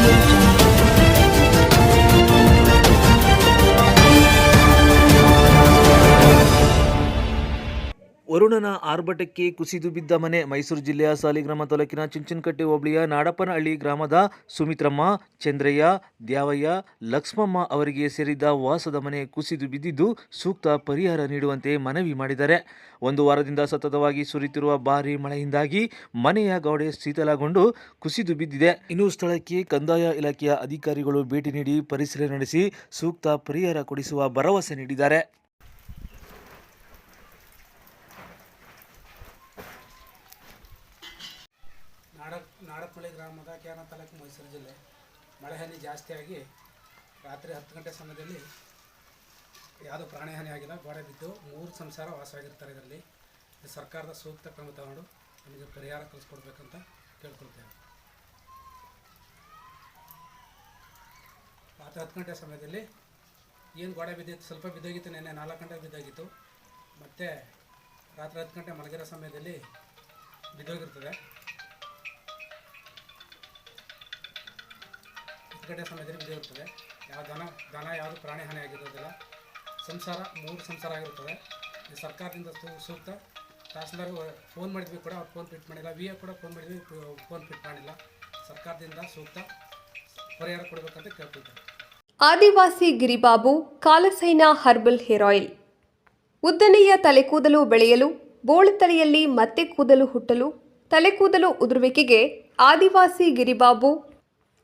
Thank you. ವರುಣನ ಆರ್ಭಟಕ್ಕೆ ಕುಸಿದು ಬಿದ್ದ ಮನೆ ಮೈಸೂರು ಜಿಲ್ಲೆಯ ಸಾಲಿಗ್ರಾಮ ತಾಲೂಕಿನ ಚುಂಚನಕಟ್ಟೆ ಹೋಬಳಿಯ ನಾಡಪ್ಪನಹಳ್ಳಿ ಗ್ರಾಮದ ಸುಮಿತ್ರಮ್ಮ, ಚಂದ್ರಯ್ಯ, ದ್ಯಾವಯ್ಯ, ಲಕ್ಷ್ಮಮ್ಮ ಅವರಿಗೆ ಸೇರಿದ್ದ ವಾಸದ ಮನೆ ಕುಸಿದು ಬಿದ್ದಿದ್ದು ಸೂಕ್ತ ಪರಿಹಾರ ನೀಡುವಂತೆ ಮನವಿ ಮಾಡಿದ್ದಾರೆ. ಒಂದು ವಾರದಿಂದ ಸತತವಾಗಿ ಸುರಿತಿರುವ ಭಾರೀ ಮಳೆಯಿಂದಾಗಿ ಮನೆಯ ಗೋಡೆ ಶೀತಲಗೊಂಡು ಕುಸಿದು ಬಿದ್ದಿದೆ. ಇನ್ನು ಸ್ಥಳಕ್ಕೆ ಕಂದಾಯ ಇಲಾಖೆಯ ಅಧಿಕಾರಿಗಳು ಭೇಟಿ ನೀಡಿ ಪರಿಶೀಲನೆ ನಡೆಸಿ ಸೂಕ್ತ ಪರಿಹಾರ ಕೊಡಿಸುವ ಭರವಸೆ ನೀಡಿದ್ದಾರೆ. ನಾಡ ನಾಡಪಳ್ಳಿ ಗ್ರಾಮದ ಕ್ಯಾನ ತಾಲೂಕು ಮೈಸೂರು ಜಿಲ್ಲೆ. ಮಳೆ ಹಾನಿ ಜಾಸ್ತಿಯಾಗಿ ರಾತ್ರಿ ಹತ್ತು ಗಂಟೆ ಸಮಯದಲ್ಲಿ ಯಾವುದೂ ಪ್ರಾಣಿ ಹಾನಿ ಆಗಿಲ್ಲ, ಗೋಡೆ ಬಿದ್ದು ಮೂರು ಸಂಸಾರ ವಾಸವಾಗಿರ್ತಾರೆ ಇದರಲ್ಲಿ. ಇದು ಸರ್ಕಾರದ ಸೂಕ್ತ ಕ್ರಮ ತಗೊಂಡು ನಮಗೆ ಪರಿಹಾರ ಕಲಿಸ್ಕೊಡ್ಬೇಕಂತ ಕೇಳ್ಕೊಳ್ತೇವೆ. ರಾತ್ರಿ ಹತ್ತು ಗಂಟೆ ಸಮಯದಲ್ಲಿ ಏನು ಗೋಡೆ ಬಿದ್ದಿತ್ತು, ಸ್ವಲ್ಪ ಬಿದ್ದೋಗಿತ್ತು ನೆನ್ನೆ, ನಾಲ್ಕು ಗಂಟೆ ಬಿದ್ದೋಗಿತ್ತು. ಮತ್ತು ರಾತ್ರಿ ಹತ್ತು ಗಂಟೆ ಮಲಗಿರೋ ಸಮಯದಲ್ಲಿ ಬಿದ್ದೋಗಿರ್ತದೆ. ಗಂಟೆ ಸಮಯದಲ್ಲಿ ಬಿದ್ದಿರುತ್ತದೆ ಯಾವ ದನ ದನ ಯಾವುದು ಪ್ರಾಣಿ ಹಾನಿ ಆಗಿರೋದಿಲ್ಲ. ಸಂಸಾರ, ಮೂರು ಸಂಸಾರ ಆಗಿರುತ್ತದೆ. ಸರ್ಕಾರದಿಂದ ಸೂಕ್ತ ತಹಸೀಲ್ದಾರ್ ಫೋನ್ ಮಾಡಿದ್ವಿ ಕೂಡ, ಅವ್ರು ಫೋನ್ ಫಿಟ್ ಮಾಡಿಲ್ಲ. ವಿ ಎ ಕೂಡ ಫೋನ್ ಮಾಡಿದ್ವಿ ಫೋನ್ ಫಿಟ್ ಮಾಡಿಲ್ಲ. ಸರ್ಕಾರದಿಂದ ಸೂಕ್ತ ಪರಿಹಾರ ಕೊಡಬೇಕಂತ ಕೇಳ್ಕೊಳ್ತಾರೆ Adivasi Giribabu, Kalasaina herbal hair oil. ಉದ್ದನೆಯ ತಲೆಕೂದಲು ಬೆಳೆಯಲು ಬೋಳುತಲೆಯಲ್ಲಿ ಮತ್ತೆ ಕೂದಲು ಹುಟ್ಟಲು, ತಲೆಕೂದಲು ಉದುರುವಿಕೆಗೆ Adivasi Giribabu